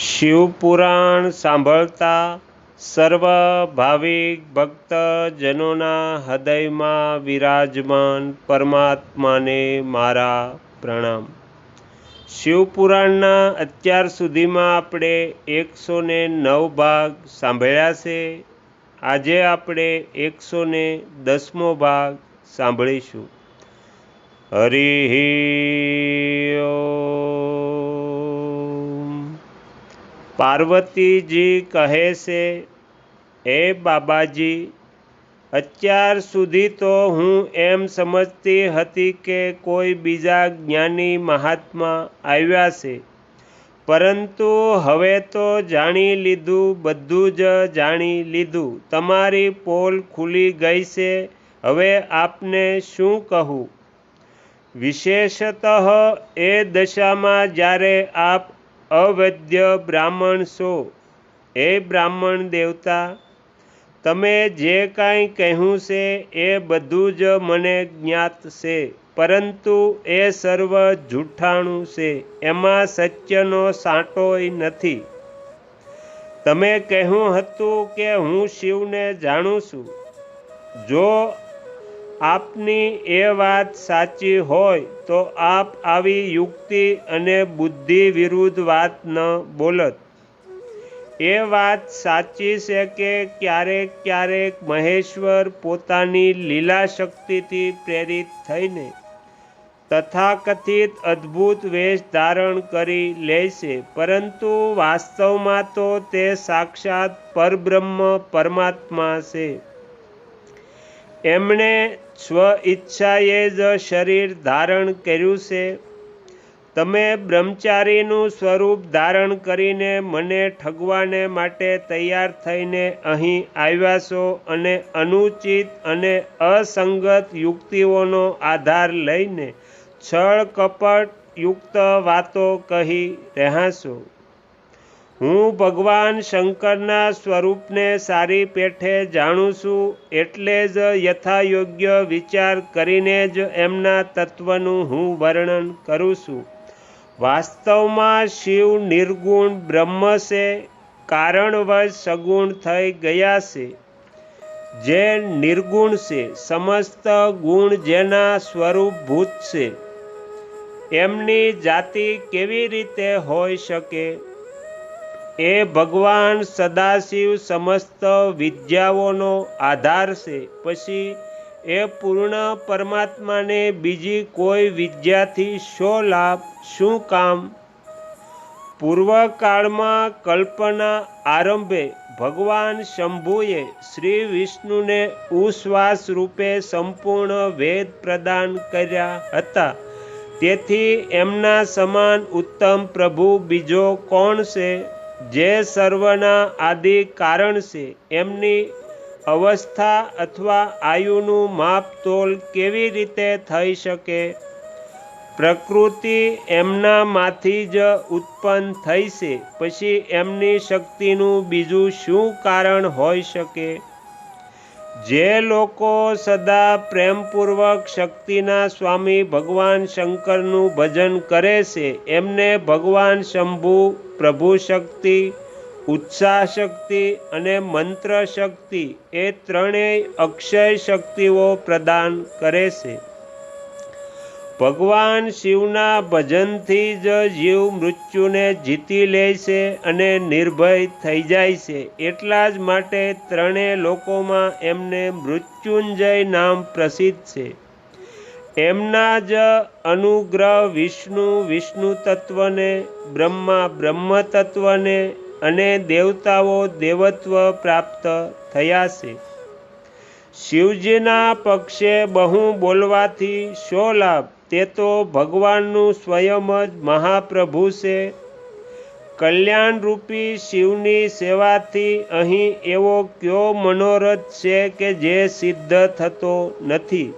શિવપુરાણ સાંભળતા સર્વ ભાવિક ભક્તજનોના હૃદયમાં વિરાજમાન પરમાત્માને મારા પ્રણામ. શિવપુરાણના અત્યાર સુધીમાં આપણે એકસો ને નવ ભાગ સાંભળ્યા છે. આજે આપણે એકસો ને દસમો ભાગ સાંભળીશું. હરિ પાર્વતીજી કહે છે, હે બાબાજી, અત્યાર સુધી તો હું એમ સમજતી હતી કે કોઈ બીજા જ્ઞાની મહાત્મા આવ્યા છે. પરંતુ હવે તો જાણી લીધું, બધું જ જાણી લીધું. તમારી પોલ ખુલી ગઈ છે. હવે આપને શું કહું? વિશેષતઃ એ દશામાં જ્યારે આપ અવૈદ્ય બ્રાહ્મણ છો? હે બ્રાહ્મણ દેવતા, તમે જે કાંઈ કહ્યું છે એ બધું જ મને જ્ઞાત છે, પરંતુ એ સર્વ જૂઠાણું છે, એમાં સત્યનો સાંટોય નથી. તમે કહ્યું હતું કે હું શિવને જાણું છું. જો આપની એ વાત સાચી હોય તો આપ આવી યુક્તિ અને બુદ્ધિ વિરુદ્ધ વાત ન બોલત. એ વાત સાચી છે કે ક્યારેક ક્યારેક મહેશ્વર પોતાની લીલા શક્તિથી પ્રેરિત થઈને તથાકથિત અદ્ભુત વેશ ધારણ કરી લે છે, પરંતુ વાસ્તવમાં તો તે સાક્ષાત પરબ્રહ્મ પરમાત્મા છે. એમણે સ્વ ઈચ્છાએ જ શરીર ધારણ કર્યું છે. તમે બ્રહ્મચારીનું સ્વરૂપ ધારણ કરીને મને ઠગવાને માટે તૈયાર થઈને અહીં આવ્યા છો અને અનુચિત અને અસંગત યુક્તિઓનો આધાર લઈને છળ કપટ યુક્ત વાતો કહી રહ્યા છો. હું ભગવાન શંકરના સ્વરૂપને સારી પેઠે જાણું છું એટલે જ યથાયોગ્ય વિચાર કરીને જ એમના તત્વનું હું વર્ણન કરું છું. વાસ્તવમાં શિવ નિર્ગુણ બ્રહ્મ છે, કારણવશ સગુણ થઈ ગયા છે. જે નિર્ગુણ છે, સમસ્ત ગુણ જેના સ્વરૂપભૂત છે. એમની જાતિ કેવી રીતે હોઈ શકે? એ ભગવાન સદાશિવ સમસ્ત વિદ્યાઓનો આધાર છે. પછી એ પૂર્ણ પરમાત્માને બીજી કોઈ વિદ્યાથી શો લાભ, શું કામ? પૂર્વકાળમાં કલ્પના આરંભે ભગવાન શંભુએ શ્રી વિષ્ણુને ઉશ્વાસ રૂપે સંપૂર્ણ વેદ પ્રદાન કર્યા હતા. તેથી એમના સમાન ઉત્તમ પ્રભુ બીજો કોણ છે? જે સર્વના આદિ કારણ છે, એમની અવસ્થા અથવા આયુનું માપતોલ કેવી રીતે થઈ શકે? પ્રકૃતિ એમનામાંથી જ ઉત્પન્ન થઈ છે, પછી એમની શક્તિનું બીજું શું કારણ હોઈ શકે? જે લોકો સદા પ્રેમપૂર્વક શક્તિના સ્વામી ભગવાન શંકરનું ભજન કરે છે, એમને ભગવાન શંભુ, પ્રભુ શક્તિ, ઉત્સાહ શક્તિ અને મંત્ર શક્તિ એ ત્રણેય અક્ષય શક્તિઓ પ્રદાન કરે છે. ભગવાન શિવના ભજનથી જ જીવ મૃત્યુને જીતી લે છે અને નિર્ભય થઈ જાય છે. એટલા જ માટે ત્રણેય લોકોમાં એમને મૃત્યુંજય નામ પ્રસિદ્ધ છે. એમના જ અનુગ્રહ વિષ્ણુ વિષ્ણુ તત્વને, બ્રહ્મા બ્રહ્મ તત્વને અને દેવતાઓ દેવત્વ પ્રાપ્ત થયા છે. શિવજીના પક્ષે બહુ બોલવાથી શો લાભ? તે તો ભગવાનનું સ્વયં જ મહાપ્રભુ છે. કલ્યાણરૂપી શિવની સેવાથી અહીં એવો કયો મનોરથ છે કે જે સિદ્ધ થતો નથી?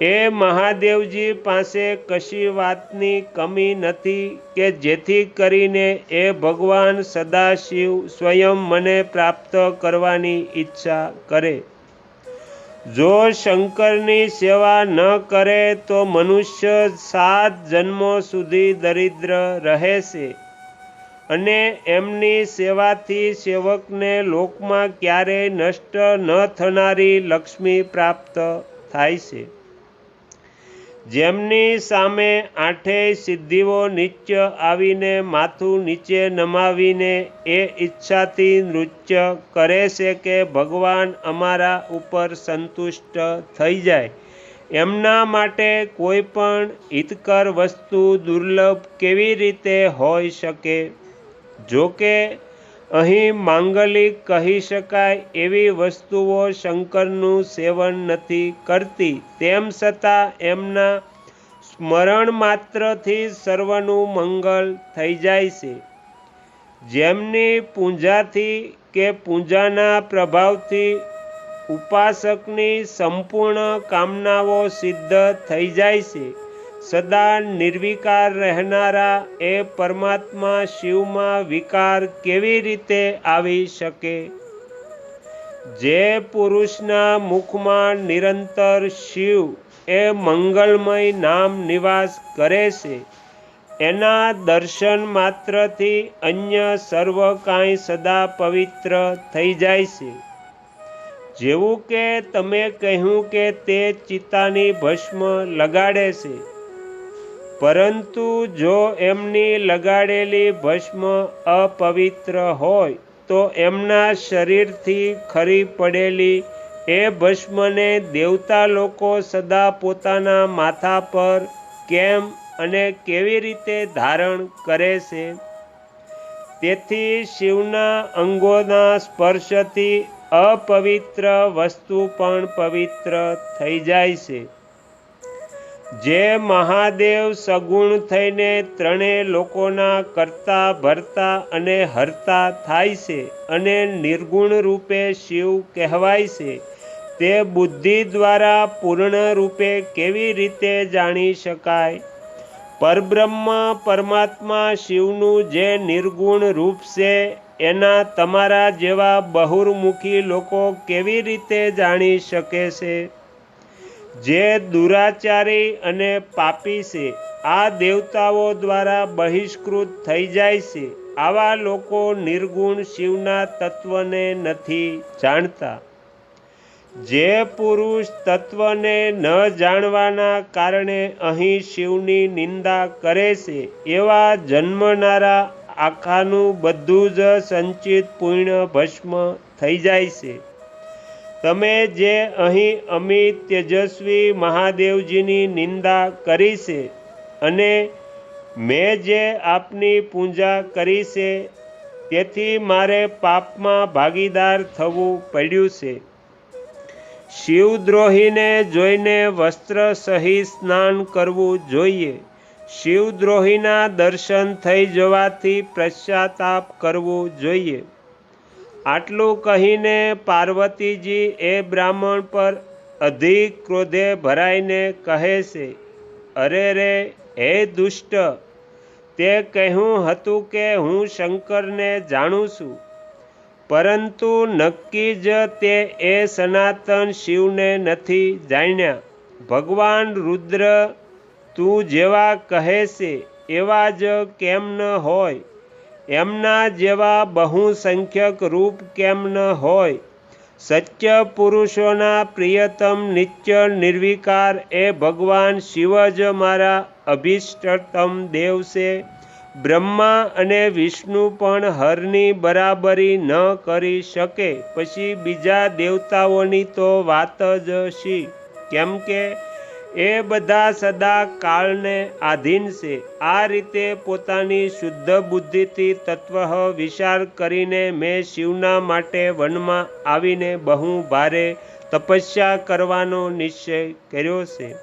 એ મહાદેવજી પાસે કશી વાતની કમી નથી કે જેથી કરીને એ ભગવાન સદાશિવ સ્વયં મને પ્રાપ્ત કરવાની ઈચ્છા કરે. જો શંકરની સેવા ન કરે તો મનુષ્ય સાત જન્મો સુધી દરિદ્ર રહે છે અને એમની સેવાથી સેવકને લોકમાં ક્યારેય નષ્ટ ન થનારી લક્ષ્મી પ્રાપ્ત થાય છે. જેમની સામે આઠેય સિદ્ધિઓ નિત્ય આવીને માથું નીચે નમાવીને એ ઈચ્છાથી નૃત્ય કરે છે કે ભગવાન અમારા ઉપર સંતુષ્ટ થઈ જાય. એમના માટે કોઈ પણ હિતકર વસ્તુ દુર્લભ કેવી રીતે હોઈ શકે? જો કે અહીં માંગલિક કહી શકાય એવી વસ્તુઓ શંકરનું સેવન નથી કરતી. તેમ છતાં એમના સ્મરણ માત્રથી સર્વનું મંગલ થઈ જાય છે. જેમની પૂજાથી કે પૂજાના પ્રભાવથી ઉપાસકની સંપૂર્ણ કામનાઓ સિદ્ધ થઈ જાય છે. સદા નિર્વિકાર રહેનારા એ પરમાત્મા શિવમાં વિકાર કેવી રીતે આવી શકે? જે પુરુષના મુખમાં નિરંતર શિવ એ મંગલમય નામ નિવાસ કરે છે, એના દર્શન માત્રથી અન્ય સર્વ કાંઈ સદા પવિત્ર થઈ જાય છે. જેવું કે તમે કહ્યું કે તે ચિત્તાની ભસ્મ લગાડે છે પરંતુ જો એમની લગાડેલી ભસ્મ અપવિત્ર હોય, તો એમના શરીરથી ખરી પડેલી એ ભસ્મને દેવતા લોકો સદા પોતાના માથા પર કેમ અને કેવી રીતે ધારણ કરે છે? તેથી શિવના અંગોના સ્પર્શથી અપવિત્ર વસ્તુ પણ પવિત્ર થઈ જાય છે. જે મહાદેવ સગુણ થઈને ત્રણેય લોકોના કરતા ભરતા અને હરતા થાય છે અને નિર્ગુણ રૂપે શિવ કહેવાય છે, તે બુદ્ધિ દ્વારા પૂર્ણ રૂપે કેવી રીતે જાણી શકાય? પરબ્રહ્મ પરમાત્મા શિવનું જે નિર્ગુણ રૂપ છે, એના તમારા જેવા બહુર્મુખી લોકો કેવી રીતે જાણી શકે છે? જે દુરાચારી અને પાપી છે, આ દેવતાઓ દ્વારા બહિષ્કૃત થઈ જાય છે. આવા લોકો નિર્ગુણ શિવના તત્વને નથી જાણતા. જે પુરુષ તત્વને ન જાણવાના કારણે અહીં શિવની નિંદા કરે છે, એવા જન્મનારા આખાનું બધું જ સંચિત પૂર્ણ ભસ્મ થઈ જાય છે. તમે જે અહીં અમિત, તેજસ્વી, મહાદેવજીની નિંદા કરી છે અને મેં જે આપની પૂજા કરી છે, તેથી મારે પાપમાં ભાગીદાર થવું પડ્યું છે. શિવદ્રોહીને જોઈને વસ્ત્ર સહિત સ્નાન કરવું જોઈએ. શિવદ્રોહીના દર્શન થઈ જવાથી પશ્ચાતાપ કરવું જોઈએ. આટલું કહીને પાર્વતીજી એ બ્રાહ્મણ પર અધિક ક્રોધે ભરાઈને કહે છે, અરે રે, હે દુષ્ટ! તે કહ્યું હતું કે હું શંકરને જાણું છું. પરંતુ નક્કી જ તે એ સનાતન શિવને નથી જાણ્યા. ભગવાન રુદ્ર તું જેવા કહે છે, એવા જ કેમ ન હોય? એમના જેવા બહુસંખ્યક રૂપ કેમ ન હોય? સત્ય પુરુષોના પ્રિયતમ નિત્ય નિર્વિકાર એ ભગવાન શિવ જ મારા અભિષ્ટતમ દેવ છે. બ્રહ્મા અને વિષ્ણુ પણ હરની બરાબરી ન કરી શકે. પછી બીજા દેવતાઓની તો વાત જ શી? કેમ કે એ બધા સદા કાળને આધીન છે. આ રીતે પોતાની શુદ્ધ બુદ્ધિથી તત્વ વિચાર કરીને મેં શિવના માટે વનમાં આવીને બહુ ભારે તપસ્યા કરવાનો નિશ્ચય કર્યો છે.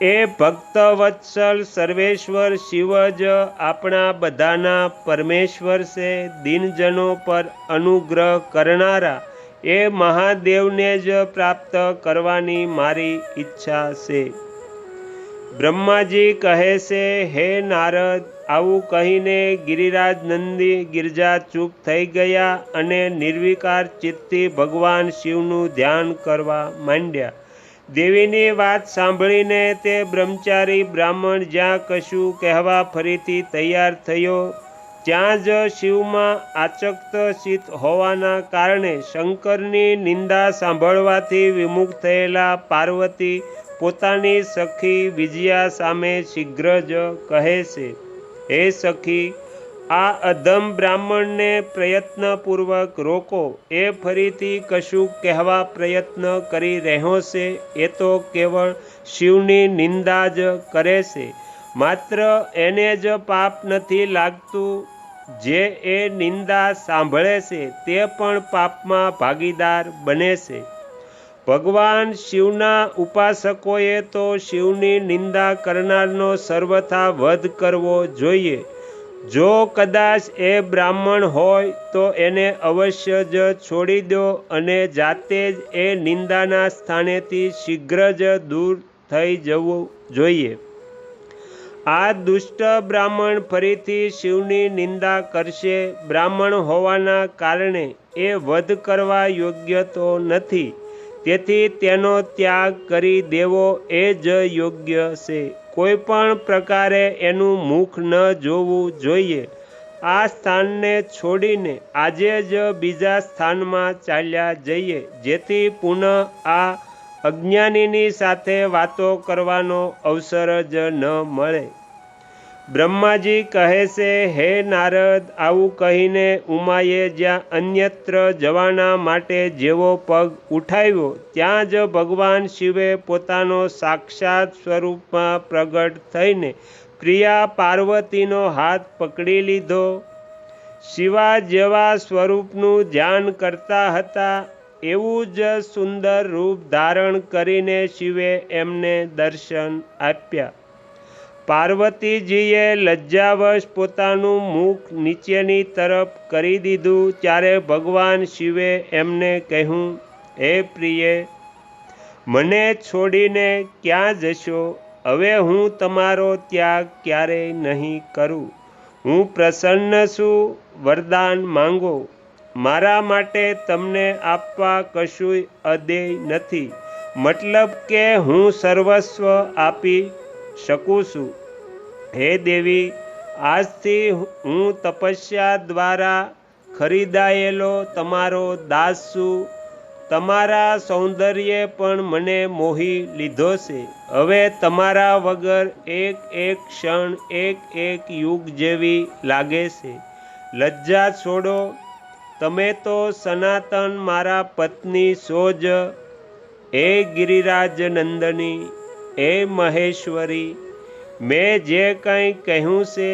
એ ભક્ત વત્સલ સર્વેશ્વર શિવ જ આપણા બધાના પરમેશ્વર છે. દિનજનો પર અનુગ્રહ કરનારા એ મહાદેવને જ પ્રાપ્ત કરવાની મારી ઈચ્છા છે. બ્રહ્માજી કહે છે, હે નારદ, આવું કહીને ગિરિરાજ નંદી ગિરજા ચૂપ થઈ ગયા અને નિર્વિકાર ચિત્તથી ભગવાન શિવનું ધ્યાન કરવા માંડ્યા. દેવીની વાત સાંભળીને તે બ્રહ્મચારી બ્રાહ્મણ જ્યાં કશું કહેવા ફરીથી તૈયાર થયો ત્યાં જ શિવમાં આચક્ત ચિત્ત હોવાના કારણે શંકરની નિંદા સાંભળવાથી વિમુખ થયેલા પાર્વતી પોતાની સખી વિજયા સામે શીઘ્ર જ કહે છે, હે સખી, આ અધમ બ્રાહ્મણને પ્રયત્નપૂર્વક રોકો. એ ફરીથી કશું કહેવા પ્રયત્ન કરી રહ્યો છે. એ તો કેવળ શિવની નિંદા જ કરે છે. માત્ર એને જ પાપ નથી લાગતું, જે એ નિંદા સાંભળે છે, તે પણ પાપમાં ભાગીદાર બને છે. ભગવાન શિવના ઉપાસકોએ તો શિવની નિંદા કરનારનો સર્વથા વધ કરવો જોઈએ. જો કદાચ એ બ્રાહ્મણ હોય, તો એને અવશ્ય જ છોડી દો અને જાતે જ એ નિંદાના સ્થાનેથી શીઘ્ર જ દૂર થઈ જવું જોઈએ. આ દુષ્ટ બ્રાહ્મણ ફરીથી શિવની નિંદા કરશે. બ્રાહ્મણ હોવાના કારણે એ વધ કરવા યોગ્ય તો નથી. તેથી તેનો ત્યાગ કરી દેવો એ જ યોગ્ય છે. કોઈ પણ પ્રકારે એનું મુખ ન જોવું જોઈએ. આ સ્થાનને છોડીને આજે જ બીજા સ્થાનમાં ચાલ્યા જઈએ. જેથી પુનઃ આ અજ્ઞાનીની સાથે વાતો કરવાનો અવસર જ ન મળે. બ્રહ્માજી કહે છે, હે નારદ, આવું કહીને ઉમાએ જ્યાં અન્યત્ર જવાના માટે જેવો પગ ઉઠાવ્યો, ત્યાં જ ભગવાન શિવે પોતાનો સાક્ષાત સ્વરૂપમાં પ્રગટ થઈને પ્રિયા પાર્વતીનો હાથ પકડી લીધો. શિવા જેવા સ્વરૂપનું ધ્યાન કરતા હતા એવું જ સુંદર રૂપ ધારણ કરીને શિવે એમને દર્શન આપ્યા. પાર્વતીજીએ લજ્જાવશ પોતાનું મુખ નીચેની તરફ કરી દીધું, ત્યારે ભગવાન શિવે એમને કહ્યું, હે પ્રિય, મને છોડીને ક્યાં જશો? હવે હું તમારો ત્યાગ ક્યારેય નહીં કરું. હું પ્રસન્ન છું, વરદાન માંગો. મારા માટે તમને આપવા કશું અદેય નથી. મતલબ કે હું સર્વસ્વ આપી શકું છું. હે દેવી, આજથી હું તપસ્યા દ્વારા ખરીદાયેલો તમારો દાસ છું. તમારા સૌંદર્યે પણ મને મોહી લીધો છે. હવે તમારા વગર એક એક ક્ષણ, એક એક યુગ જેવી લાગે છે. લજ્જા છોડો તમે તો સનાતન મારા પત્ની સોજ એ ગિરિરાજ નંદની એ મહેશ્વરી, મેં જે કંઈ કહ્યું છે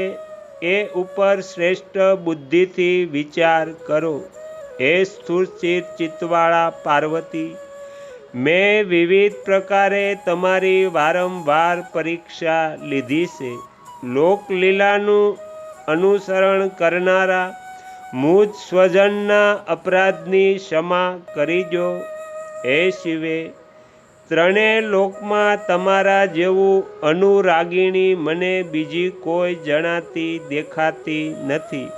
એ ઉપર શ્રેષ્ઠ બુદ્ધિથી વિચાર કરો. એ સ્થુરચિત ચિત્તવાળા પાર્વતી, મેં વિવિધ પ્રકારે તમારી વારંવાર પરીક્ષા લીધી છે. લોકલીલાનું અનુસરણ કરનારા મુજ સ્વજનના અપરાધની ક્ષમા કરીજો હે શિવે ત્રણેય લોકમાં તમારા જેવું અનુરાગીણી મને બીજી કોઈ જણાતી દેખાતી નથી.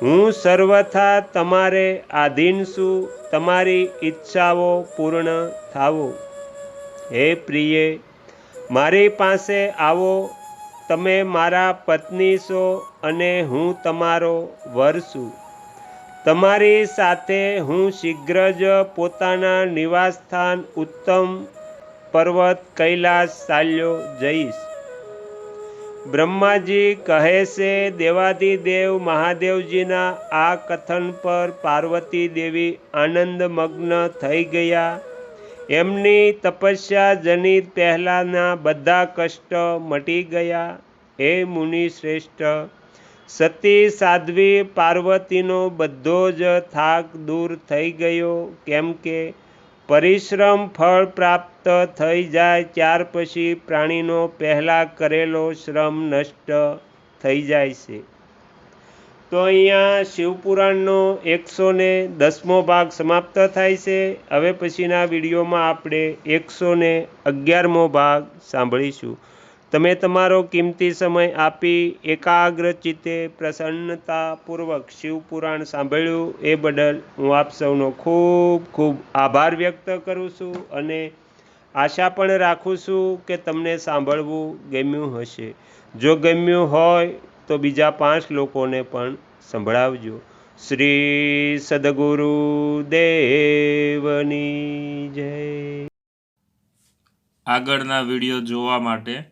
હું સર્વથા તમારે આધીન છું, તમારી ઈચ્છાઓ પૂર્ણ થાવો હે પ્રિય, મારી પાસે આવો, તમે મારા પત્ની છો અને હું તમારો વર છું. તમારી સાથે હું શીઘ્ર જ પોતાના નિવાસસ્થાન ઉત્તમ પર્વત કૈલાસ ચાલ્યો જઈશ. બ્રહ્માજી કહે છે દેવાધિદેવ મહાદેવજીના આ કથન પર પાર્વતી દેવી આનંદમગ્ન થઈ ગયા. એમની તપસ્યા જનિત પહેલાંના બધા કષ્ટ મટી ગયા. હે મુનિ શ્રેષ્ઠ સતી, સાધ્વી, પાર્વતીનો બધો જ થાક દૂર થઈ ગયો. કેમ કે પરિશ્રમ ફળ પ્રાપ્ત થઈ જાય, ત્યાર પછી પ્રાણીનો પહેલાં કરેલો શ્રમ નષ્ટ થઈ જાય છે. તો અહીંયા શિવપુરાણનો એકસો ને દસમો ભાગ સમાપ્ત થાય છે. હવે પછીના વિડીયોમાં આપણે એકસો ને અગિયારમો ભાગ સાંભળીશું. તમે તમારો કિંમતી સમય આપી એકાગ્ર ચિત્તે પ્રસન્નતાપૂર્વક શિવપુરાણ સાંભળ્યું એ બદલ હું આપ સૌનો ખૂબ ખૂબ આભાર વ્યક્ત કરું છું અને આશા પણ રાખું છું કે તમને સાંભળવું ગમ્યું હશે. જો ગમ્યું હોય તો બીજા પાંચ લોકોને પણ સંભળાવજો. શ્રી સદગુરુ દેવની જય. આગળના વીડિયો જોવા માટે